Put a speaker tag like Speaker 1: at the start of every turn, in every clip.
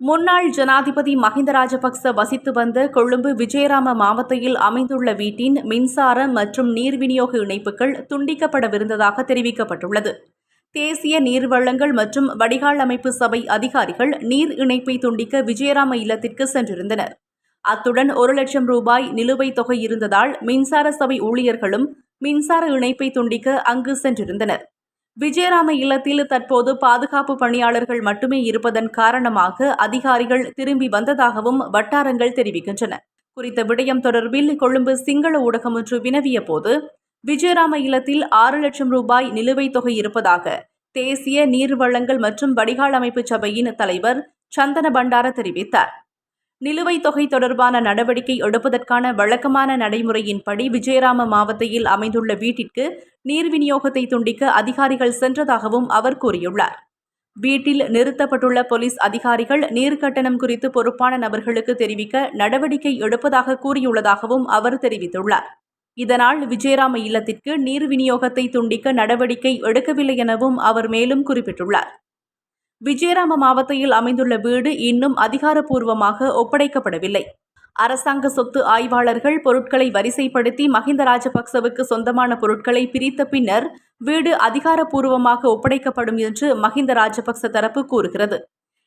Speaker 1: முன்னாள் ஜனாதிபதி மஹிந்த ராஜபக்ச வசித்து வந்த கொழும்பு விஜயராம மாவட்டத்தில் அமைந்துள்ள வீட்டின் மின்சார மற்றும் நீர் விநியோக இணைப்புகள் துண்டிக்கப்படவிருந்ததாக தெரிவிக்கப்பட்டுள்ளது. தேசிய நீர்வளங்கள் மற்றும் வடிகால் அமைப்பு சபை அதிகாரிகள் நீர் இணைப்பை துண்டிக்க விஜயராம இல்லத்திற்கு சென்றிருந்தனர். அத்துடன் ஒரு லட்சம் ரூபாய் நிலுவைத் தொகை இருந்ததால் மின்சார சபை ஊழியர்களும் மின்சார இணைப்பை துண்டிக்க அங்கு சென்றிருந்தனர். விஜயராம இல்லத்தில் தற்போது பாதுகாப்பு பணியாளர்கள் மட்டுமே இருப்பதன் காரணமாக அதிகாரிகள் திரும்பி வந்ததாகவும் வட்டாரங்கள் தெரிவிக்கின்றன. குறித்த விடயம் தொடர்பில் கொழும்பு சிங்கள ஊடகம் ஒன்று வினவிய போது விஜயராம இல்லத்தில் ஆறு லட்சம் ரூபாய் நிலுவைத் தொகை இருப்பதாக தேசிய நீர்வளங்கள் மற்றும் வடிகால் அமைப்பு சபையின் தலைவர் சந்தன பண்டார தெரிவித்தார். நிலுவைத் தொகை தொடர்பான நடவடிக்கை எடுப்பதற்கான வழக்கமான நடைமுறையின்படி விஜயராம மாவட்டத்தில் அமைந்துள்ள வீட்டிற்கு நீர் விநியோகத்தை துண்டிக்க அதிகாரிகள் சென்றதாகவும் அவர் கூறியுள்ளார். வீட்டில் நிறுத்தப்பட்டுள்ள போலீஸ் அதிகாரிகள் நீர் கட்டணம் குறித்து பொறுப்பான நபர்களுக்கு தெரிவிக்க நடவடிக்கை எடுப்பதாக கூறியுள்ளதாகவும் அவர் தெரிவித்துள்ளார். இதனால் விஜயராம இல்லத்திற்கு நீர் விநியோகத்தை துண்டிக்க நடவடிக்கை எடுக்கவில்லை எனவும் அவர் மேலும் குறிப்பிட்டுள்ளார். விஜயராம மாவட்டத்தில் அமைந்துள்ள வீடு இன்னும் அதிகாரப்பூர்வமாக ஒப்படைக்கப்படவில்லை. அரசாங்க சொத்து ஆய்வாளர்கள் பொருட்களை வரிசைப்படுத்தி மஹிந்த ராஜபக்சவுக்கு சொந்தமான பொருட்களை பிரித்த பின்னர் வீடு அதிகாரப்பூர்வமாக ஒப்படைக்கப்படும் என்று மஹிந்த ராஜபக்ச தரப்பு கூறுகிறது.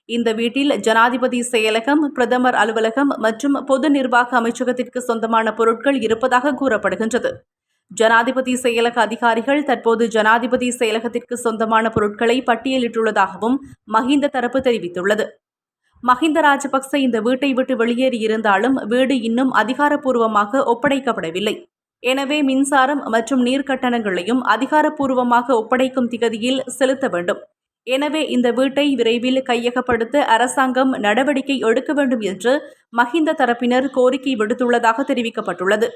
Speaker 1: இந்த வீட்டில் ஜனாதிபதி செயலகம் பிரதமர் அலுவலகம் மற்றும் பொது நிர்வாக அமைச்சகத்திற்கு சொந்தமான பொருட்கள் இருப்பதாக கூறப்படுகின்றது. ஜனாதிபதி செயலக அதிகாரிகள் தற்போது ஜனாதிபதி செயலகத்திற்கு சொந்தமான பொருட்களை பட்டியலிட்டுள்ளதாகவும் மஹிந்த தரப்பு தெரிவித்துள்ளது. மஹிந்த ராஜபக்ச இந்த வீட்டை விட்டு வெளியேறியிருந்தாலும் வீடு இன்னும் அதிகாரப்பூர்வமாக ஒப்படைக்கப்படவில்லை. எனவே மின்சாரம் மற்றும் நீர் கட்டணங்களையும் அதிகாரப்பூர்வமாக ஒப்படைக்கும் திகதியில் செலுத்த வேண்டும். எனவே இந்த வீட்டை விரைவில் கையகப்படுத்த அரசாங்கம் நடவடிக்கை எடுக்க வேண்டும் என்று மஹிந்த தரப்பினர் கோரிக்கை விடுத்துள்ளதாக தெரிவிக்கப்பட்டுள்ளது.